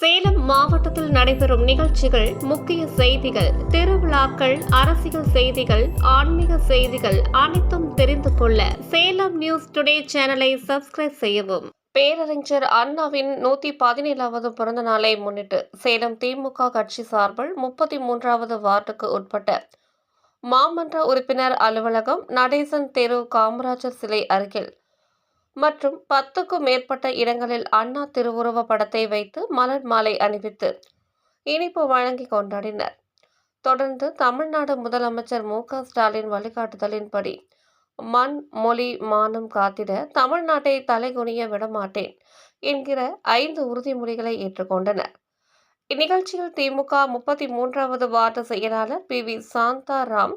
சேலம் மாவட்டத்தில் நடைபெறும் நிகழ்ச்சிகள் முக்கிய செய்திகள் திருவிழாக்கள் அரசியல் செய்திகள் ஆன்மீக செய்திகள் அனைத்தும் தெரிந்து கொள்ள சேலம் நியூஸ் டுடே சேனலை சப்ஸ்கிரைப் செய்யவும். பேரறிஞர் அண்ணாவின் நூத்தி பதினேழாவது பிறந்த நாளை முன்னிட்டு சேலம் திமுக கட்சி சார்பில் முப்பத்தி மூன்றாவது வார்டுக்கு உட்பட்ட மாமன்ற உறுப்பினர் அலுவலகம் நடேசன் தெரு காமராஜர் சிலை அருகில் மற்றும் பத்துக்கும் மேற்பட்ட இடங்களில் அண்ணா திருவுருவ படத்தை வைத்து மலர் மாலை அணிவித்து இனிப்பு வழங்கி கொண்டாடினர். தொடர்ந்து தமிழ்நாடு முதலமைச்சர் மு. க. ஸ்டாலின் வழிகாட்டுதலின்படி மண் மொழி மானம் காத்திட தமிழ்நாட்டை தலைகுனிய விடமாட்டேன் என்கிற ஐந்து உறுதிமொழிகளை ஏற்றுக்கொண்டனர். இந்நிகழ்ச்சியில் திமுக முப்பத்தி மூன்றாவது வார்டு செயலாளர் பி. வி. சாந்தாராம்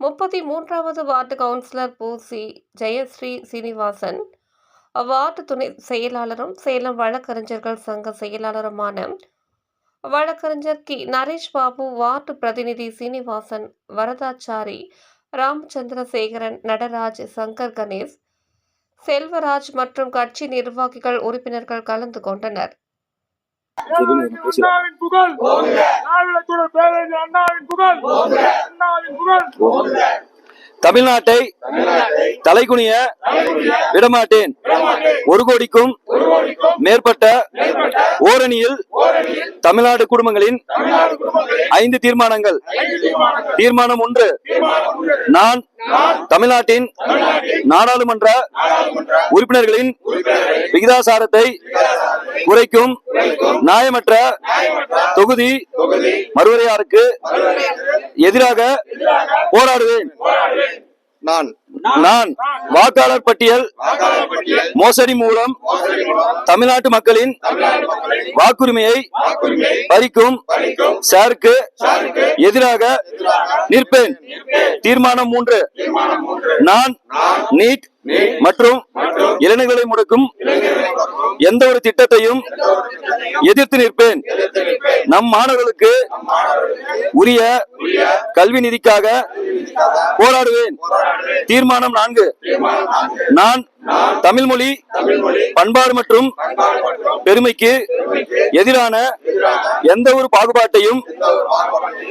முப்பத்தி மூன்றாவது வார்டு கவுன்சிலர் பூசி ஜெயஸ்ரீ சீனிவாசன் வார்டு துணை செயலாளரும் சேலம் வழக்கறிஞர்கள் சங்க செயலாளருமான வழக்கறிஞர் கி. நரேஷ் பாபு வார்டு பிரதிநிதி சீனிவாசன் வரதாச்சாரி ராமச்சந்திரசேகரன் நடராஜ் சங்கர் கணேஷ் செல்வராஜ் மற்றும் கட்சி நிர்வாகிகள் உறுப்பினர்கள் கலந்து கொண்டனர். புகழ். தமிழ்நாட்டை தலைகுனிய விடமாட்டேன். ஒரு கோடிக்கும் மேற்பட்ட ஓரணியில் தமிழ்நாடு குடும்பங்களின் ஐந்து தீர்மானங்கள். தீர்மானம் ஒன்று நான் தமிழ்நாட்டின் நாடாளுமன்ற உறுப்பினர்களின் விகிதாசாரத்தை குறைக்கும் நியாயமற்ற தொகுதி மறுவரையாருக்கு எதிராக போராடுவேன். நான். நான். வாக்காளர் பட்டியல். மோசடி மூலம் தமிழ்நாட்டு மக்களின் வாக்குரிமையை பறிக்கும் சாருக்கு எதிராக நிற்பேன். தீர்மானம் மூன்று. நான் நீட் மற்றும் இளைஞர்களை முடக்கும் எந்த ஒரு திட்டத்தையும் எதிர்த்து நிற்பேன். நம் மாணவர்களுக்கு உரிய கல்வி நிதிக்காக போராடுவேன். தீர்மானம் நான்கு. நான் தமிழ் மொழி பண்பாடு மற்றும் பெருமைக்கு எதிரான எந்த ஒரு பாகுபாட்டையும்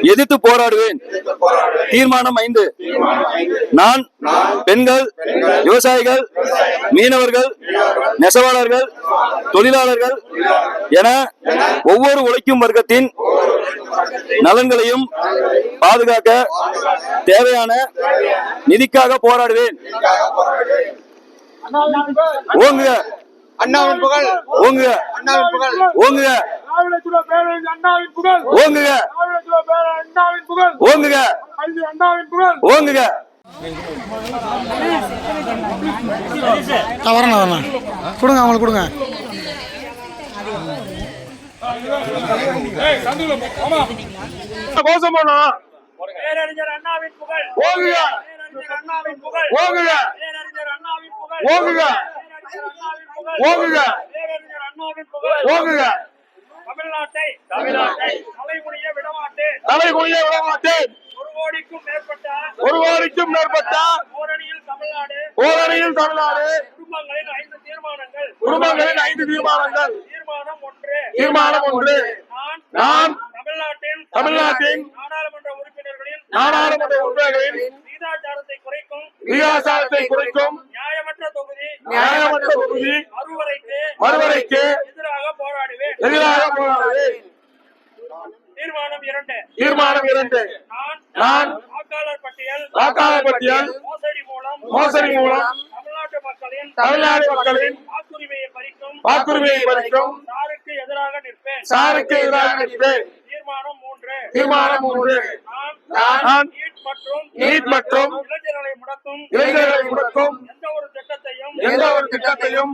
எதிர்த்து போராடுவேன். தீர்மானம் ஐந்து. நான் பெண்கள் விவசாயிகள் மீனவர்கள் நெசவாளர்கள் தொழிலாளர்கள் என ஒவ்வொரு உழைக்கும் வர்க்கத்தின் நலன்களையும் பாதுகாக்க தேவையான நிதிக்காக போராடுவேன். ஓங்குக. அண்ணாவின் புகழ். ஓங்குக. அண்ணாவின் புகழ். ஓங்குக. ஓங்குக. ஓங்குக. அறிஞர் அண்ணாவின் புகழ் ஓங்குக வரணும் கொடுங்க அவங்களுக்கு கொடுங்க. கோசமானா பேரறிஞர் அண்ணாவின் புகழ். பேரறிஞர் அண்ணாவின் புகழ். பேரறிஞர் அண்ணாவின் புகழ். ஓங்குக பேரறிஞர் அண்ணாவின் புகழ். ஓங்குக தமிழ்நாட்டை தமிழ்நாட்டை. தலைமுடிய விடமாட்டேன். தலைமுடிய விடமாட்டேன். ஒரு கோடிக்கும் மேற்பட்ட ஒரு கோடிக்கும் மேற்பட்ட ஓரணியில் தமிழ்நாடு. ஓரணியில் தமிழ்நாடு. குடும்பங்களின் ஐந்து தீர்மானங்கள். குடும்பங்களின் ஐந்து தீர்மானங்கள். தீர்மானம் ஒன்று. நான் தமிழ்நாட்டின் தமிழ்நாட்டின் நாடாளுமன்ற உறுப்பினர்களின் நாடாளுமன்ற உறுப்பினர்களின் விகிதாச்சாரத்தை குறைக்கும் நியாயமற்ற தொகுதி மறுவரைக்கு எதிராக போராடுவேன். எதிராக போராடுவேன். தீர்மானம் இரண்டு. தீர்மானம் இரண்டு. நான் நான் வாக்காளர் பட்டியல் வாக்காளர் பட்டியல் மோசடி மூலம் மோசடி மூலம் தமிழ்நாட்டு மக்களின் தமிழ்நாடு மக்களின் வாக்குரிமையை பறிக்கும் வாக்குரிமையை பறிக்கும் சாருக்கு எதிராக நிற்பேன் தீர்மானம் மூன்று. தீர்மானம் மூன்று. நான் மற்றும் நீட் மற்றும் இளைஞர்களை முடக்கும். இளைஞர்களை முடக்கும். எந்த ஒரு திட்டத்தையும் எந்த ஒரு திட்டத்தையும்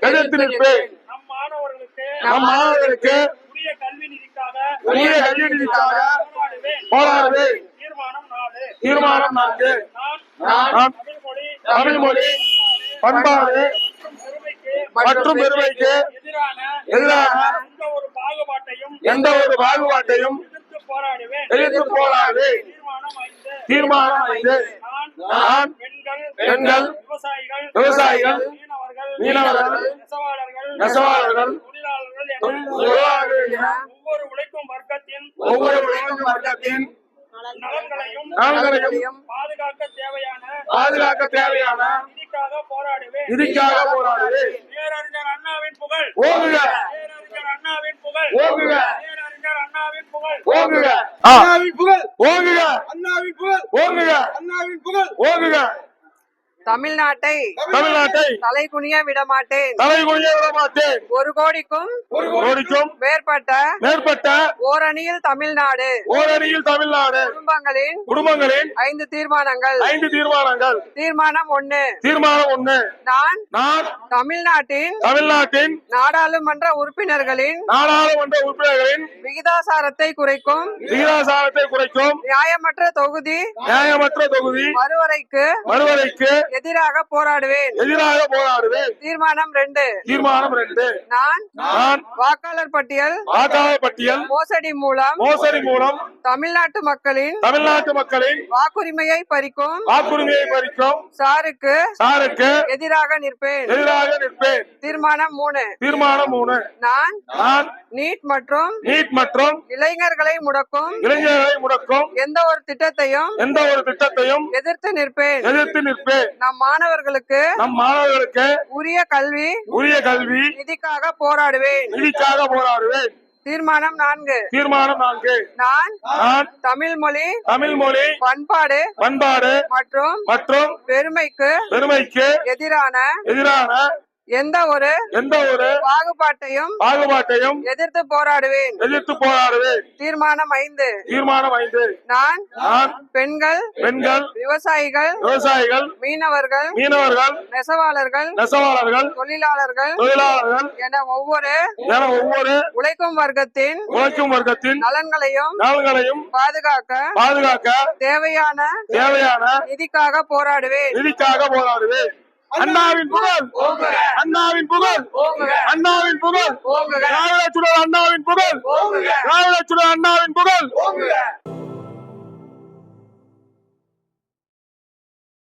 எதிர்த்து நிற்பேன். நம் மாணவர்களுக்கு நம் மாணவர்களுக்கு உரிய கல்வி நிதிக்காக உரிய கல்வி நிதிக்காக போராடுவேன். போராடுவேன். தீர்மானம் நாலு. தீர்மானம் நான்கு. நான் நான் தமிழ் மொழி தமிழ் மொழி பண்பாடு. மற்றும் பெருமைக்கு எதிரான எந்த ஒரு பாகுபாட்டையும் எதிர்த்து போராடுவேன். தீர்மானம் ஐந்து. நான் பெண்கள் விவசாயிகள் மீனவர்கள் நெசவாளர்கள் ஒவ்வொரு உழைக்கும் வர்க்கத்தின் ஒவ்வொரு உழைக்கும் வர்க்கத்தின் நலன்களையும் பாதுகாக்க தேவையான பாதுகாக்க தேவையான நீதிக்காக போராடுவேன். நிதிக்காக போராடுவேன். பேரறிஞர் அண்ணாவின் புகழ். ஓங்குக. பேரறிஞர் அண்ணாவின் புகழ். ஓங்குக. பேரறிஞர் அண்ணாவின் புகழ். ஓங்குக. அண்ணாவின் புகழ். ஓங்குக. அண்ணாவின் புகழ். ஓங்குக. அண்ணாவின் புகழ். ஓங்குக. தமிழ்நாட்டை தமிழ்நாட்டை தலைகுனிய விடமாட்டேன். தலை குனிய விட மாட்டேன் ஒரு கோடிக்கும் ஒரு கோடிக்கும் மேற்பட்ட மேற்பட்ட ஓரணியில் தமிழ்நாடு. ஓரணியில் தமிழ்நாடு. குடும்பங்களின் குடும்பங்களின் ஐந்து தீர்மானங்கள். ஐந்து தீர்மானங்கள். தீர்மானம் ஒண்ணு. தீர்மானம் ஒண்ணு. நான் நான் தமிழ்நாட்டின் தமிழ்நாட்டின் நாடாளுமன்ற உறுப்பினர்களின் நாடாளுமன்ற உறுப்பினர்களின் விகிதாசாரத்தை குறைக்கும். விகிதாசாரத்தை குறைக்கும். நியாயமற்ற தொகுதி நியாயமற்ற தொகுதி. மறுவரைக்கு மறுவரைக்கு எதிராக போராடுவேன். எதிராக போராடுவேன். தீர்மானம் ரெண்டு. தீர்மானம் ரெண்டு. நான் நான் வாக்காளர் பட்டியல் வாக்காளர் பட்டியல் மோசடி மூலம் மோசடி மூலம் தமிழ்நாட்டு மக்களின் தமிழ்நாட்டு மக்களின் வாக்குரிமையை பறிக்கும். வாக்குரிமையை பறிக்கும். சாருக்கு சாருக்கு எதிராக நிற்பேன். எதிராக நிற்பேன். தீர்மானம் மூணு. தீர்மானம் மூணு. நான் நான் நீட் மற்றும் நீட் மற்றும் இளைஞர்களை முடக்கும். இளைஞர்களை முடக்கும். எந்த ஒரு திட்டத்தையும் எந்த ஒரு திட்டத்தையும் எதிர்த்து நிற்பேன். எதிர்த்து நிற்பேன். நம் மாணவர்களுக்கு நம் மாணவர்களுக்கு உரிய கல்வி உரிய கல்வி நிதிக்காக போராடுவேன். நிதிக்காக போராடுவேன். தீர்மானம் நான்கு. தீர்மானம் நான்கு. நான் நான் தமிழ் மொழி தமிழ் மொழி பண்பாடு பண்பாடு மற்றும் மற்றும் பெருமைக்கு பெருமைக்கு எதிரான எதிரான எந்த ஒரு எந்த ஒரு பாகுபாட்டையும் பாகுபாட்டையும் எதிர்த்து போராடுவேன். எதிர்த்து போராடுவேன். தீர்மானம் ஐந்து. தீர்மானம் ஐந்து. நான் நான் பெண்கள் பெண்கள் விவசாயிகள் விவசாயிகள் மீனவர்கள் மீனவர்கள் நெசவாளர்கள் நெசவாளர்கள் தொழிலாளர்கள் தொழிலாளர்கள் என ஒவ்வொரு என ஒவ்வொரு உழைக்கும் வர்க்கத்தின் உழைக்கும் வர்க்கத்தின் நலன்களையும் நலன்களையும் பாதுகாக்க பாதுகாக்க தேவையான தேவையான நிதிக்காக போராடுவேன். நிதிக்காக போராடுவேன். அண்ணாவின் புகழ். அண்ணாவின் புகழ். அண்ணாவின் புகழ். திராவிட சுடர் அண்ணாவின் புகழ். திராவிட சுடர் அண்ணாவின் புகழ்.